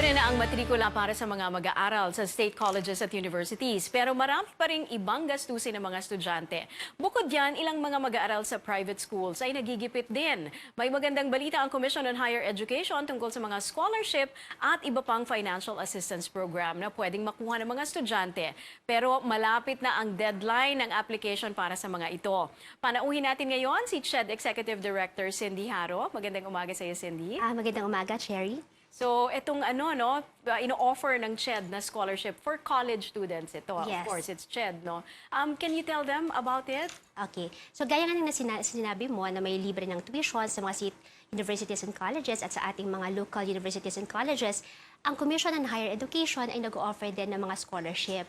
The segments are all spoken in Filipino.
Libre na ang matrikula para sa mga mag-aaral sa state colleges at universities, pero marami pa rin ibang gastusin ng mga estudyante. Bukod yan, ilang mga mag-aaral sa private schools ay nagigipit din. May magandang balita ang Commission on Higher Education tungkol sa mga scholarship at iba pang financial assistance program na pwedeng makuha ng mga estudyante. Pero malapit na ang deadline ng application para sa mga ito. Panauhin natin ngayon si CHED Executive Director Cindy Haro. Magandang umaga sa iyo, Cindy. Ah, magandang umaga, Cherry. So, itong ano, no, ino-offer ng CHED na scholarship for college students ito. Yes. Of course, it's CHED, no? Um, can you tell them about it? Okay. So gaya nga ng sina- sinabi mo na may libre ng tuition sa mga universities and colleges at sa ating mga local universities and colleges, ang Commission on Higher Education ay nag-offer din ng mga scholarship.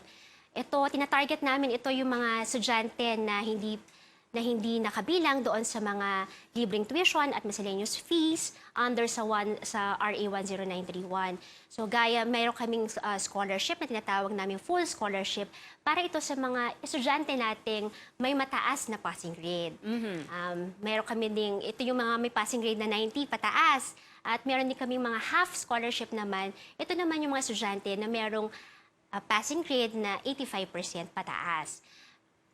Ito, tinatarget namin ito yung mga estudyante na hindi na hindi nakabilang doon sa mga libreng tuition at miscellaneous fees under sa one sa RA 10931. So gaya mayroon kaming uh, scholarship na tinatawag namin full scholarship para ito sa mga estudyante nating may mataas na passing grade. Um, meron kami ding ito yung mga may passing grade na 90 pataas at meron din kaming mga half scholarship naman. Ito naman yung mga estudyante na merong uh, passing grade na 85% pataas.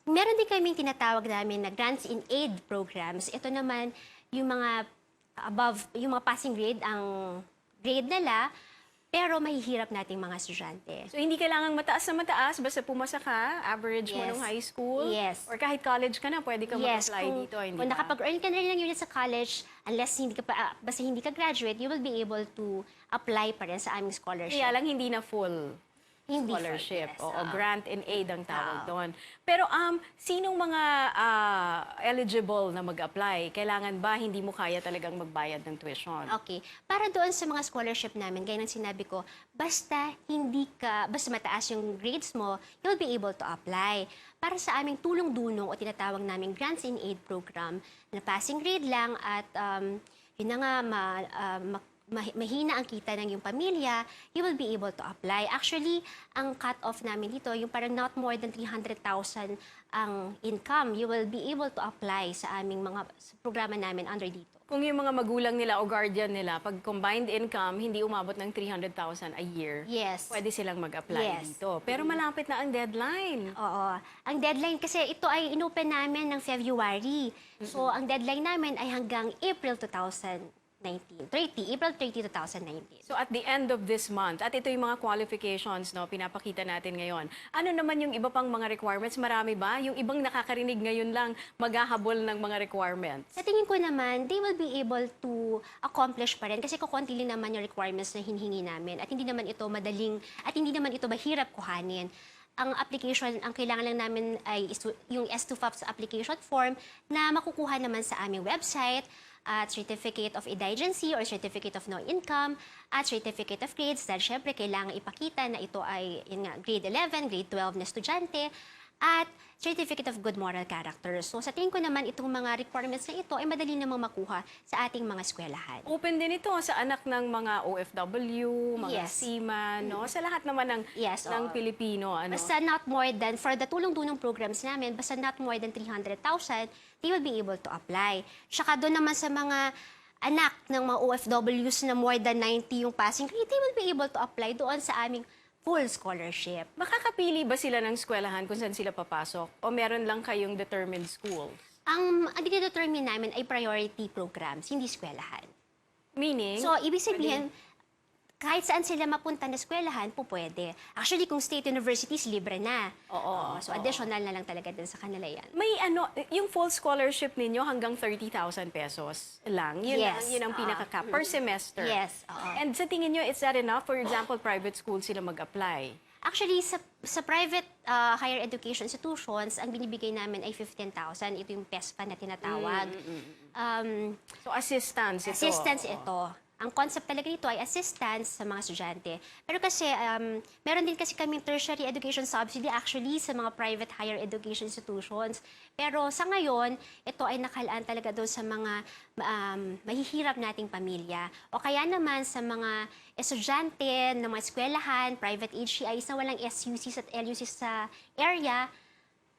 Meron din kaming tinatawag namin na grants in aid programs. Ito naman yung mga above, yung mga passing grade, ang grade nila, pero mahihirap nating mga estudyante. So, hindi kailangang mataas na mataas, basta pumasa ka, average mo Yes. nung high school. Yes. Or kahit college ka na, pwede ka Yes, mag-apply dito, hindi kung nakapag-earn ka na rin ng unit sa college, unless hindi ka pa, ah, basta hindi ka graduate, you will be able to apply pa rin sa aming scholarship. Kaya lang hindi na full Hindi scholarship. yes, Oo, oo. grant and aid ang tawag Oo. doon. Pero um, sinong mga ah, eligible na mag-apply? Kailangan ba hindi mo kaya talagang magbayad ng tuition? Okay. Para doon sa mga scholarship namin, gaya ng sinabi ko, basta hindi ka, basta mataas yung grades mo, you'll be able to apply. Para sa aming tulong-dunong o tinatawag naming Grants in Aid program, na passing grade lang at um, yun na nga, ma, ah, ma- ma- mahina ang kita ng iyong pamilya, you will be able to apply. Actually, ang cut-off namin dito, yung parang not more than 300,000 ang income, you will be able to apply sa aming mga sa programa namin under dito. Kung yung mga magulang nila o guardian nila, pag combined income, hindi umabot ng 300,000 a year, Yes. pwede silang mag-apply Yes. dito. Pero malapit na ang deadline. Oo. Ang deadline kasi ito ay inopen namin ng February. So, ang deadline namin ay hanggang April 2019. 30, April 30, 2019. So at the end of this month, at ito yung mga qualifications no, pinapakita natin ngayon. Ano naman yung iba pang mga requirements? Marami ba? Yung ibang nakakarinig ngayon lang maghahabol ng mga requirements. Sa tingin ko naman, they will be able to accomplish pa rin kasi kukunti lang naman yung requirements na hinihingi namin at hindi naman ito madaling at hindi naman ito mahirap kuhanin. Ang application, ang kailangan lang namin ay yung S2 FAPS application form na makukuha naman sa aming website at Certificate of Indigency or Certificate of No Income at Certificate of Grades dahil syempre kailangan ipakita na ito ay yun nga, grade 11, grade 12 na estudyante at Certificate of Good Moral Character. So sa tingin ko naman itong mga requirements na ito ay madali namang makuha sa ating mga eskwelahan. Open din ito sa anak ng mga OFW, mga Yes. seaman, no? Sa lahat naman ng, Yes, ng oo. Pilipino. Ano? Basta not more than, for the tulong-tulong programs namin, basta not more than 300,000, they will be able to apply. Tsaka doon naman sa mga anak ng mga OFWs na more than 90 yung passing grade, they will be able to apply doon sa aming full scholarship. Makakapili ba sila ng eskwelahan kung saan sila papasok? O meron lang kayong determined school? Ang, ang dinedetermine namin ay priority programs, hindi eskwelahan. Meaning? So, ibig sabihin, kahit saan sila mapunta na eskwelahan, po pwede. Actually, kung state universities, libre na. Oo, so, additional na lang talaga din sa kanila yan. May ano, yung full scholarship ninyo hanggang 30,000 pesos lang. Yun, Yes. ang, yun ang pinaka-cap per semester. Yes, oo. And sa tingin nyo, is that enough? For example, private school sila mag-apply. Actually, sa, sa private uh, higher education institutions, ang binibigay namin ay 15,000. Ito yung PESPA na tinatawag. Um, So assistance ito. assistance ito. Ang concept talaga nito ay assistance sa mga estudyante. Pero kasi, um, meron din kasi kaming tertiary education subsidy actually sa mga private higher education institutions. Pero sa ngayon, ito ay nakalaan talaga doon sa mga um, mahihirap nating pamilya. O kaya naman sa mga estudyante ng mga eskwelahan, private HCIs na walang SUCs at LUCs sa area,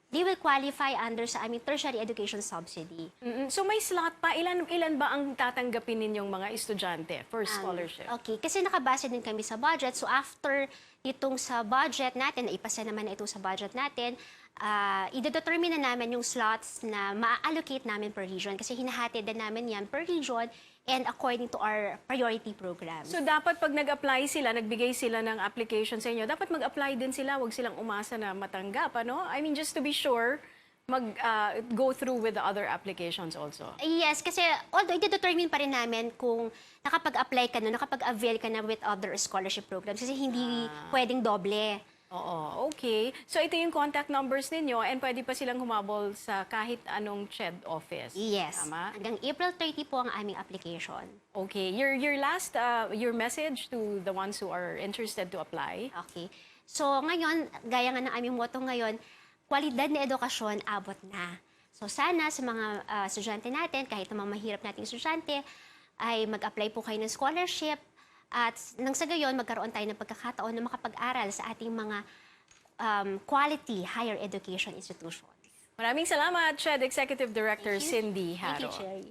they will qualify under sa aming tertiary education subsidy. Mm-mm. So may slot pa. Ilan ilan ba ang tatanggapin ninyong mga estudyante for scholarship? Okay, kasi nakabase din kami sa budget. So after itong sa budget natin, naipasa naman na ito sa budget natin, uh, i-determine na namin yung slots na ma-allocate namin per region. Kasi hinahati din namin yan per region and according to our priority program. So dapat pag nag-apply sila, nagbigay sila ng application sa inyo, dapat mag-apply din sila, wag silang umasa na matanggap, ano? I mean, just to be sure, mag uh, go through with the other applications also. Yes, kasi although i-determine pa rin namin kung nakapag-apply ka na, nakapag-avail ka na with other scholarship programs kasi hindi pwedeng doble. Oo, okay. So ito yung contact numbers ninyo and pwede pa silang humabol sa kahit anong CHED office. Yes. Tama? Hanggang April 30 po ang aming application. Okay. Your your last uh, your message to the ones who are interested to apply. Okay. So ngayon, gaya nga ng aming motto ngayon, kwalidad na edukasyon abot na. So sana sa mga ah, estudyante natin, kahit na mga mahirap nating estudyante, ay mag-apply po kayo ng scholarship at nang sa gayon, magkaroon tayo ng pagkakataon na makapag-aral sa ating mga um, quality higher education institutions. Maraming salamat, CHED Executive Director Thank. Cindy Thank Haro. you, Cherry.